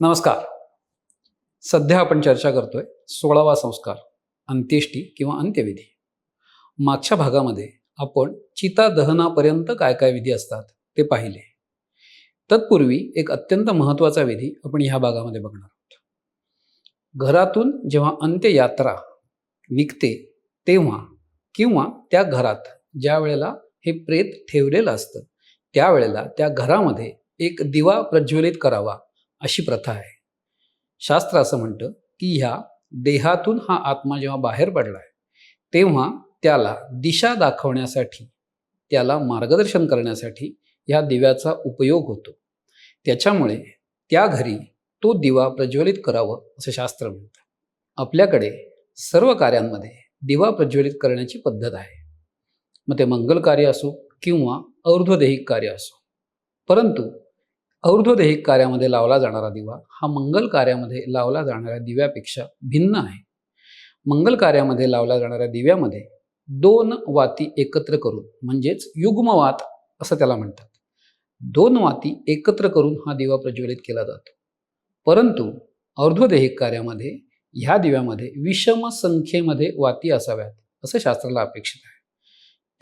नमस्कार. सध्या आपण चर्चा करतोय सोळावा संस्कार अंत्येष्टी किंवा अंत्यविधी. मागच्या भागामध्ये आपण चिता दहनापर्यंत काय काय विधी असतात ते पाहिले. तत्पूर्वी एक अत्यंत महत्त्वाचा विधी आपण ह्या भागामध्ये बघणार आहोत. घरातून जेव्हा अंत्ययात्रा निघते तेव्हा किंवा त्या घरात ज्या वेळेला हे प्रेत ठेवलेलं असतं त्यावेळेला त्या घरामध्ये एक दिवा प्रज्वलित करावा अशी प्रथा आहे. शास्त्र असं म्हणतं की ह्या देहातून हा आत्मा जेव्हा बाहेर पडला आहे तेव्हा त्याला दिशा दाखवण्यासाठी त्याला मार्गदर्शन करण्यासाठी ह्या दिव्याचा उपयोग होतो. त्याच्यामुळे त्या घरी तो दिवा प्रज्वलित करावं असं शास्त्र म्हणतं. आपल्याकडे सर्व कार्यांमध्ये दिवा प्रज्वलित करण्याची पद्धत आहे. मग ते मंगल कार्य असो किंवा और्ध्वदेहिक कार्य असो. परंतु और्ध्वदेहिक कार्यामध्ये लावला जाणारा दिवा हा मंगल कार्यामध्ये लावला जाणाऱ्या दिव्यापेक्षा भिन्न आहे. मंगल कार्यामध्ये लावल्या जाणाऱ्या दिव्यामध्ये दोन वाती एकत्र करून म्हणजेच युग्मवात असं त्याला म्हणतात. दोन वाती एकत्र करून हा दिवा प्रज्वलित केला जातो. परंतु और्ध्वदेहिक कार्यामध्ये ह्या दिव्यामध्ये विषम संख्येमध्ये वाती असाव्यात असं शास्त्राला अपेक्षित आहे.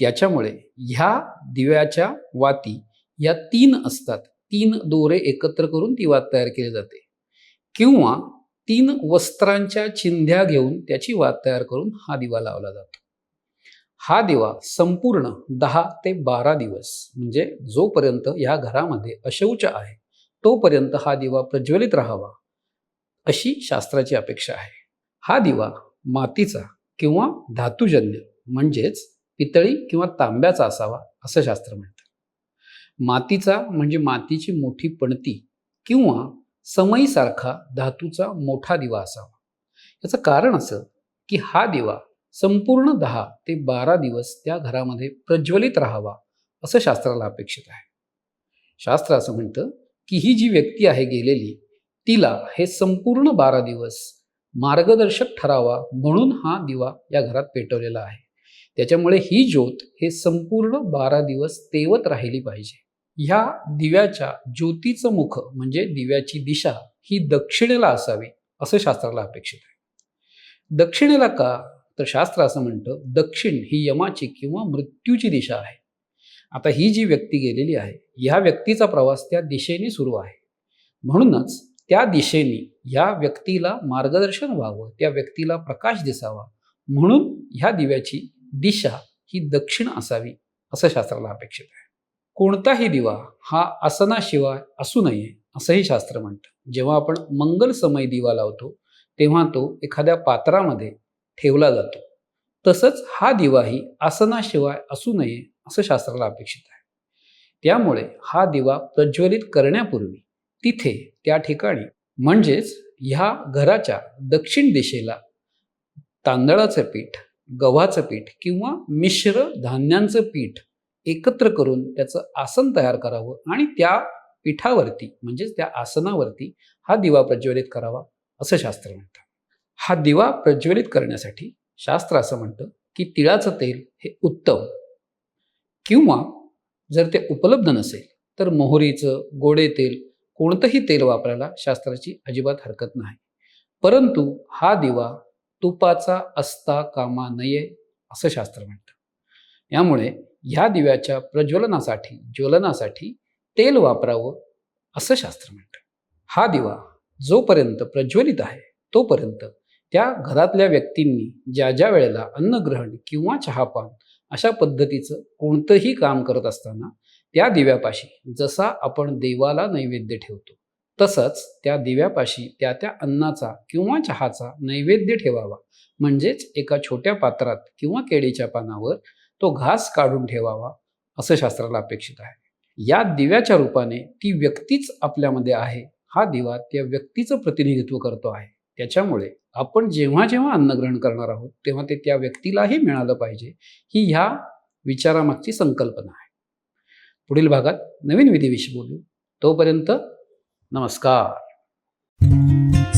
त्याच्यामुळे ह्या दिव्याच्या वाती या तीन असतात. तीन दोरे एकत्र करून ती वात तयार केली जाते. किंवा तीन वस्त्रांच्या चिंध्या घेऊन त्याची वात तयार करून हा दिवा लावला जातो. हा दिवा संपूर्ण दहा ते बारा दिवस म्हणजे जोपर्यंत या घरामध्ये अशौच आहे तोपर्यंत हा दिवा प्रज्वलित राहावा अशी शास्त्राची अपेक्षा आहे. हा दिवा मातीचा किंवा धातुजन्य म्हणजेच पितळी किंवा तांब्याचा असावा असं शास्त्र म्हणतं. मातीचा म्हणजे मातीची मोठी पणती किंवा समईसारखा धातूचा मोठा दिवा असावा. याचं कारण असं की हा दिवा संपूर्ण दहा ते बारा दिवस त्या घरामध्ये प्रज्वलित राहावा असं शास्त्राला अपेक्षित आहे. शास्त्र असं म्हणतं की ही जी व्यक्ती आहे गेलेली तिला हे संपूर्ण बारा दिवस मार्गदर्शक ठरावा म्हणून हा दिवा या घरात पेटवलेला आहे. त्याच्यामुळे ही ज्योत हे संपूर्ण बारा दिवस तेवत राहिली पाहिजे. ह्या दिव्याच्या ज्योतीचं मुख म्हणजे दिव्याची दिशा ही दक्षिणेला असावी असं शास्त्राला अपेक्षित आहे. दक्षिणेला का? तर शास्त्र असं म्हणतं दक्षिण ही यमाची किंवा मृत्यूची दिशा आहे. आता ही जी व्यक्ती गेलेली आहे ह्या व्यक्तीचा प्रवास त्या दिशेने सुरू आहे. म्हणूनच त्या दिशेने ह्या व्यक्तीला मार्गदर्शन व्हावं त्या व्यक्तीला प्रकाश दिसावा. म्हणून ह्या दिव्याची दिशा ही दक्षिण असावी असं शास्त्राला अपेक्षित आहे. कोणताही दिवा हा आसनाशिवाय असू नये असंही शास्त्र म्हणतं. जेव्हा आपण मंगलसमय दिवा लावतो तेव्हा तो एखाद्या पात्रामध्ये ठेवला जातो. तसंच हा दिवाही आसनाशिवाय असू नये असं शास्त्राला अपेक्षित आहे. त्यामुळे हा दिवा प्रज्वलित करण्यापूर्वी तिथे त्या ठिकाणी म्हणजेच ह्या घराच्या दक्षिण दिशेला तांदळाचं पीठ गव्हाचं पीठ किंवा मिश्र धान्यांचं पीठ एकत्र करून त्याचं आसन तयार करावं आणि त्या पीठावरती म्हणजेच त्या आसनावरती हा दिवा प्रज्वलित करावा असं शास्त्र म्हणतं. हा दिवा प्रज्वलित करण्यासाठी शास्त्र असं म्हणतं की तिळाचं तेल हे उत्तम. किंवा जर ते उपलब्ध नसेल तर मोहरीचं गोडे तेल कोणतंही तेल वापरायला शास्त्राची अजिबात हरकत नाही. परंतु हा दिवा तुपाचा असता कामा नये असं शास्त्र म्हणतं. यामुळे ह्या दिव्याच्या प्रज्वलनासाठी ज्वलनासाठी तेल वापरावं असं शास्त्र म्हणतं. हा दिवा जोपर्यंत प्रज्वलित आहे तोपर्यंत त्या घरातल्या व्यक्तींनी ज्या ज्या वेळेला अन्नग्रहण किंवा चहापान अशा पद्धतीचं कोणतंही काम करत असताना त्या दिव्यापाशी जसा आपण देवाला नैवेद्य ठेवतो तसंच त्या दिव्यापाशी त्या त्या अन्नाचा किंवा चहाचा नैवेद्य ठेवावा. म्हणजेच एका छोट्या पात्रात किंवा केळीच्या पानावर तो घास काढून ठेवावा असं शास्त्राला अपेक्षित आहे. या दिव्याच्या रूपाने ती व्यक्तीच आपल्यामध्ये आहे हा दिवा त्या व्यक्तीचं प्रतिनिधित्व करतो आहे. त्याच्यामुळे आपण जेव्हा जेव्हा अन्नग्रहण करणार आहोत तेव्हा ते त्या व्यक्तीलाही मिळालं पाहिजे ही ह्या विचारामागची संकल्पना आहे. पुढील भागात नवीन विधीविषयी बोलू. तोपर्यंत नमस्कार.